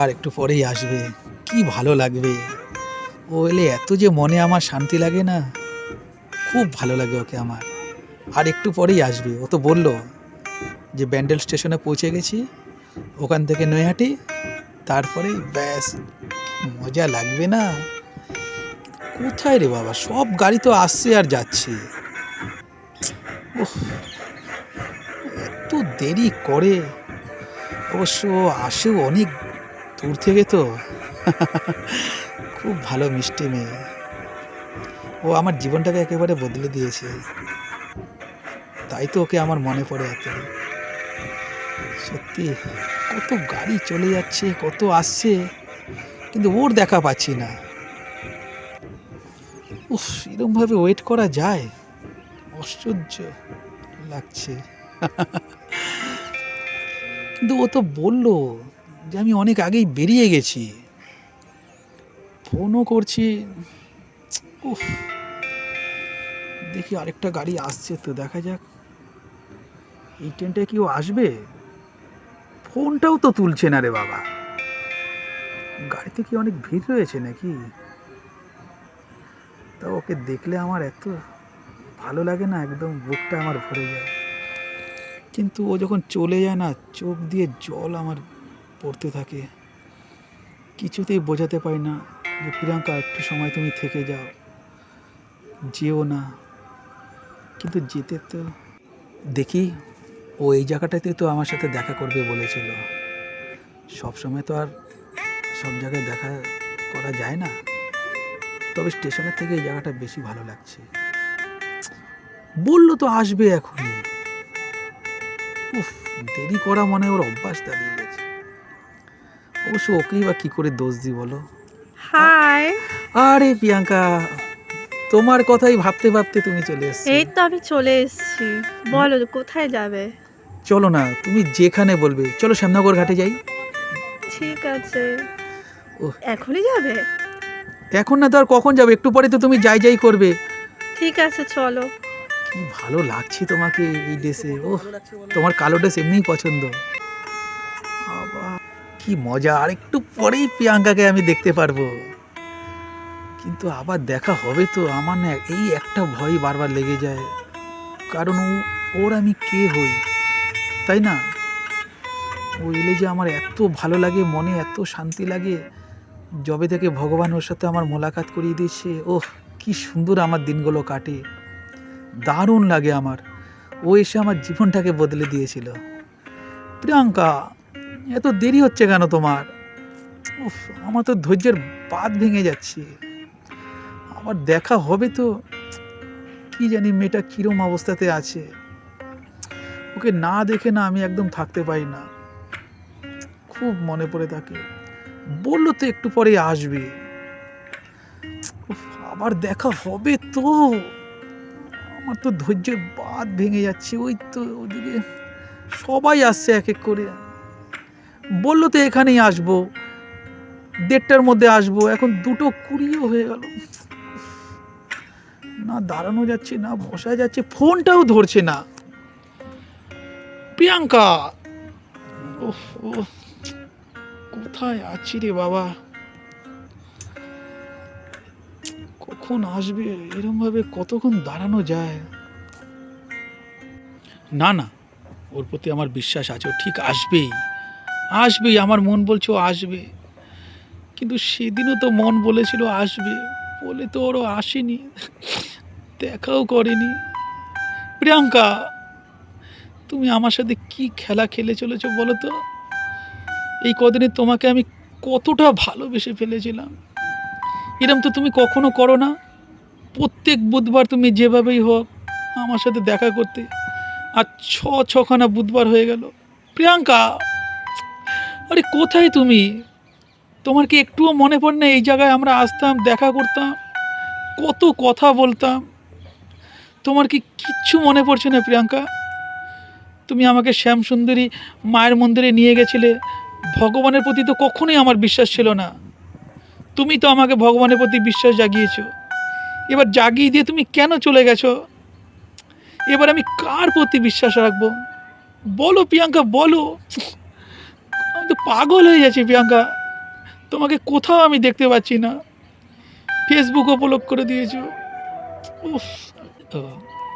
আর একটু পরেই আসবে। কি ভালো লাগবে। ও এলে এত যে মনে আমার শান্তি লাগে না। খুব ভালো লাগে ওকে আমার। আর একটু পরেই আসবে। ও তো বলল যে ব্যান্ডেল স্টেশনে পৌঁছে গেছি। ওখান থেকে নৈহাটি। তারপরেই ব্যাস, মজা লাগবে না। কোথায় রে বাবা? সব গাড়ি তো আসছে আর যাচ্ছে। এত দেরি করে। অবশ্য আসেও অনেক দূর থেকে তো? খুব ভালো মিষ্টি মেয়ে। ও আমার জীবনটাকে একেবারে বদলে দিয়েছে। তাই তো ওকে আমার মনে পড়ে এত। সত্যি, কত গাড়ি চলে যাচ্ছে, কত আসছে, কিন্তু ওর দেখা পাচ্ছি না। উফ, এরকমভাবে ওয়েট করা যায়? আশ্চর্য লাগছে। কিন্তু ও তো বলল যে আমি অনেক আগেই বেরিয়ে গেছি। ফোনও করছি। দেখি আরেকটা গাড়ি আসছে তো দেখা যাক। এই ট্রেনটায় কি ও আসবে? ফোনটাও তো তুলছে না রে বাবা। গাড়িতে কি অনেক ভিড় রয়েছে নাকি? তা ওকে দেখলে আমার এত ভালো লাগে না, একদম বুকটা আমার ভরে যায়। কিন্তু ও যখন চলে যায় না, চোখ দিয়ে জল আমার পড়তে থাকে। কিছুতেই বোঝাতে পারি না যে প্রিয়াঙ্কা, একটু সময় তুমি থেকে যাও। যেও না। কিন্তু যেতে তো দেখি, ও এই জায়গাটাতে তো আমার সাথে দেখা করবে বলেছিল। সব সময় তো আর সব জায়গায় দেখা করা যায় না। তবে স্টেশনের থেকে এই জায়গাটা বেশি ভালো লাগছে। বলল তো আসবে এখনই। উফ, দেরি করা মনে ওর অভ্যাস দাঁড়িয়ে গেছে। অবশ্য ওকেই বা কি করে দোষ দিই বলো? হাই। আরে প্রিয়াঙ্কা তোমার কথাই ভাবতে ভাবতে তুমি চলে এসছো। এই তো আমি চলে এসেছি। বলো কোথায় যাবে? চলো না তুমি যেখানে বলবে চলো শ্যামনগর ঘাটে যাই। ঠিক আছে। ওহ। এখনই যাবে? এখন না তো আর কখন যাবে? একটু পরে তো তুমি যাই যাই করবে। ঠিক আছে চলো। কি ভালো লাগছে তোমাকে এই ড্রেসে। ও তোমার কালো ড্রেস এমনিই পছন্দ। কি মজা, আর একটু পরেই প্রিয়াঙ্কাকে আমি দেখতে পারব। কিন্তু আবার দেখা হবে তো, আমার না এই একটা ভয় বারবার লেগে যায়। কারণ ও, ওর আমি কে হই? তাই না? ও এলে যে আমার এত ভালো লাগে, মনে এত শান্তি লাগে। যবে থেকে ভগবান ওর সাথে আমার মোলাকাত করিয়ে দিয়েছে, ওহ, কি সুন্দর আমার দিনগুলো কাটে। দারুণ লাগে আমার। ও এসে আমার জীবনটাকে বদলে দিয়েছিল। প্রিয়াঙ্কা এত দেরি হচ্ছে কেন তোমার? উফ, আমার তো ধৈর্যের বাদ ভেঙে যাচ্ছে। আবার দেখা হবে তো। কি জানি মেয়েটা কিরম অবস্থাতে আছে। ওকে না দেখে না আমি একদম থাকতে পারি না। খুব মনে পড়ে থাকে বলল তো একটু পরে আসবে। আবার দেখা হবে তো। আমার তো ধৈর্যের বাদ ভেঙে যাচ্ছে। ওই তো ওদিকে সবাই আসছে এক এক করে। বলল তো এখানেই আসব। দেড়টার মধ্যে আসব। এখন দুটো কুড়িও হয়ে গেল। না দাঁড়ানো যাচ্ছে, না বসা যাচ্ছে, ফোনটাও ধরছে না। প্রিয়াঙ্কা! ওহ কোথায় আছি রে বাবা? কখন আসবে? এরম ভাবে কতক্ষণ দাঁড়ানো যায়? না না, ওর প্রতি আমার বিশ্বাস আছে, ও ঠিক আসবেই। আসবেই, আমার মন বলছে আসবে। কিন্তু সেদিনও তো মন বলেছিল আসবে। বলে তো ওরও আসেনি, দেখাও করেনি। প্রিয়াঙ্কা, তুমি আমার সাথে কি খেলা খেলে চলেছ বলো তো? এই কদিনে তোমাকে আমি কতটা ভালোবেসে ফেলেছিলাম। এরম তো তুমি কখনো করো না। প্রত্যেক বুধবার তুমি যেভাবেই হোক আমার সাথে দেখা করতে। আর ছ ছখানা বুধবার হয়ে গেল। প্রিয়াঙ্কা! আরে কোথায় তুমি? তোমার কি একটুও মনে পড়ে না এই জায়গায় আমরা আসতাম, দেখা করতাম? কত কথা বলতাম। তোমার কি কিচ্ছু মনে পড়ছে না প্রিয়াঙ্কা? তুমি আমাকে শ্যামসুন্দরী মায়ের মন্দিরে নিয়ে গেছিলে। ভগবানের প্রতি তো কখনোই আমার বিশ্বাস ছিল না। তুমি তো আমাকে ভগবানের প্রতি বিশ্বাস জাগিয়েছো। এবার জাগিয়ে দিয়ে তুমি কেন চলে গেছো? এবার আমি কার প্রতি বিশ্বাস রাখব? বলো প্রিয়াঙ্কা, বলো। পাগল হয়ে যাচ্ছি প্রিয়াঙ্কা। তোমাকে কোথাও আমি দেখতে পাচ্ছি না। ফেসবুক ব্লক করে দিয়েছ। উফ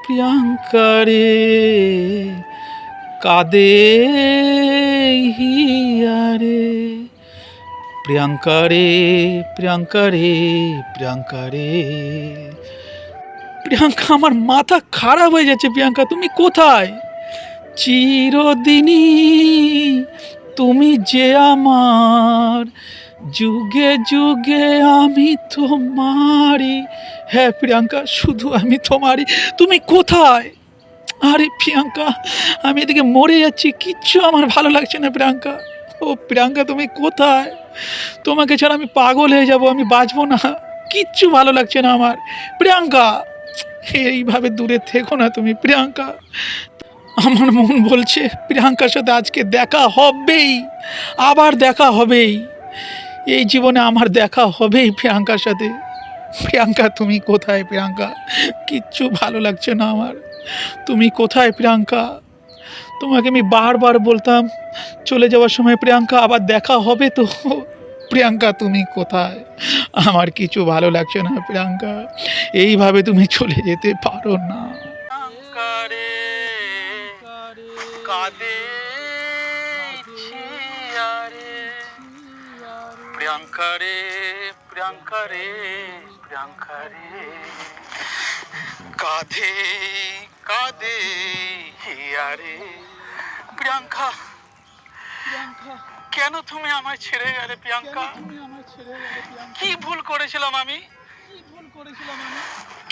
প্রিয়াঙ্কা রে, কাদে হিয়া রে। প্রিয়াঙ্কা রে প্রিয়াঙ্কা রে প্রিয়াঙ্কা রে। প্রিয়াঙ্কা, আমার মাথা খারাপ হয়ে যাচ্ছে প্রিয়াঙ্কা, তুমি কোথায়? চিরদিনই তুমি যে আমার, যুগে যুগে আমি তোমারই। হ্যাঁ প্রিয়াঙ্কা, শুধু আমি তোমারই। তুমি কোথায়? আরে প্রিয়াঙ্কা, আমি এদিকে মরে যাচ্ছি, কিচ্ছু আমার ভালো লাগছে না প্রিয়াঙ্কা। ও প্রিয়াঙ্কা, তুমি কোথায়? তোমাকে ছাড়া আমি পাগল হয়ে যাব, আমি বাঁচবো না। কিচ্ছু ভালো লাগছে না আমার। প্রিয়াঙ্কা, এইভাবে দূরে থেকো না তুমি, প্রিয়াঙ্কা। আমার মন বলছে, প্রিয়াঙ্কার সাথে আজকে দেখা হবেই, আবার দেখা হবেই। এই জীবনে আমার দেখা হবেই প্রিয়াঙ্কার সাথে। প্রিয়াঙ্কা, তুমি কোথায় প্রিয়াঙ্কা? কিচ্ছু ভালো লাগছে না আমার। তুমি কোথায় প্রিয়াঙ্কা? তোমাকে আমি বারবার বলতাম, চলে যাওয়ার সময় প্রিয়াঙ্কা, আবার দেখা হবে তো। প্রিয়াঙ্কা, তুমি কোথায়? আমার কিছু ভালো লাগছে না প্রিয়াঙ্কা। এইভাবে তুমি চলে যেতে পারো না। প্রিয়াঙ্কা রে প্রিয়াঙ্কা রে প্রিয়াঙ্কা রে কাঁধে কাঁধে হিয়া রে প্রিয়াঙ্কা? কেন তুমি আমায় ছেড়ে গেলে প্রিয়াঙ্কা? কি ভুল করেছিলাম আমি?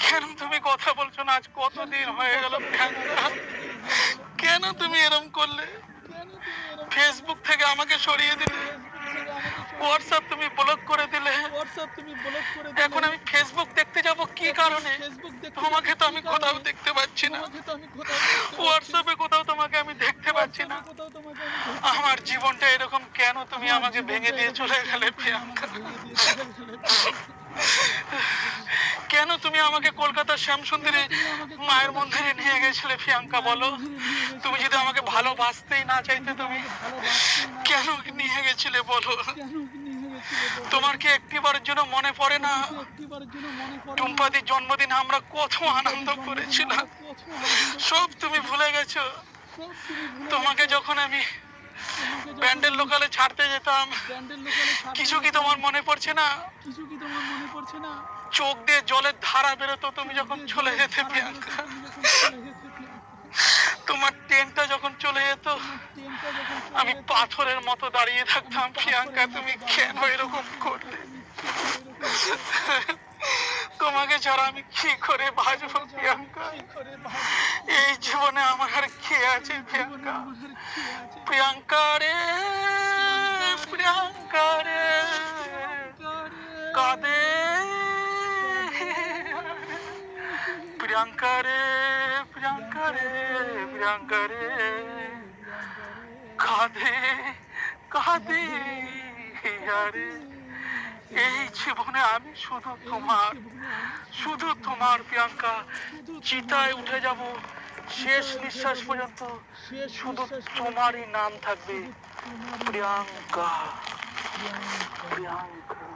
কেন তুমি কথা বলছো না? আজ কতদিন হয়ে গেল প্রিয়াঙ্কা? কেন তুমি এরম করলে? ফেসবুক থেকে আমাকে সরিয়ে দিলে। হোয়াটসঅ্যাপ তুমি ব্লক করে দিলে। হোয়াটসঅ্যাপ তুমি ব্লক করে দিলে। এখন আমি ফেসবুক দেখতে যাব কি কারণে? ফেসবুক দেখতে তোমাকে তো আমি কোথাও দেখতে পাচ্ছি না। তোমাকে তো আমি কোথাও হোয়াটসঅ্যাপে কোথাও তোমাকে আমি দেখতে পাচ্ছি না। কোথাও তোমাকে আমি আমার জীবনটা এরকম কেন তুমি আমাকে ভেঙে দিয়ে চলে গেলে প্রিয়াঙ্কা? ভেঙে দিয়ে চলে গেলে। কেন তুমি আমাকে কলকাতার শ্যামসুন্দরী মায়ের মন্দিরে নিয়ে গেছিলে, প্রিয়াঙ্কা, বলো? তুমি যদি আমাকে ভালোবাসতেই না চাইতে, তুমি কেন নিয়ে গেছিলে, বলো? তোমার কি একটিবারের জন্য মনে পড়ে না? টুম্পাদির জন্মদিনে আমরা কত আনন্দ করেছিলাম। সব তুমি ভুলে গেছো। তোমাকে যখন আমি প্যান্ডেল লোকালে ছাড়তে যেতাম। ব্যান্ডেল কিছু কি তোমার মনে পড়ছে না? কিছু কি তোমার মনে পড়ছে না? চোখ দিয়ে জলের ধারা বেরোতো তুমি যখন চলে যেতে প্রিয়াঙ্কা তোমার ট্রেনটা যখন চলে যেত আমি পাথরের মতো দাঁড়িয়ে থাকতাম। প্রিয়াঙ্কা তুমি কেন এরকম করলে? তোমাকে ছাড়া আমি কি করে বাঁচবো, প্রিয়াঙ্কা? এই জীবনে আমার আর কে আছে, প্রিয়াঙ্কা? প্রিয়াঙ্কা রে প্রিয়াঙ্কা রে। কাঁদে। প্রিয়াঙ্কা রে প্রিয়াঙ্কা রে প্রিয়াঙ্কা রে। কাঁদে কাঁদে। আরে। এই জীবনে আমি শুধু তোমার শুধু তোমার প্রিয়াঙ্কা চিতায় উঠে যাব, শেষ নিঃশ্বাস পর্যন্ত শুধু তোমারই নাম থাকবে প্রিয়াঙ্কা প্রিয়াঙ্কা।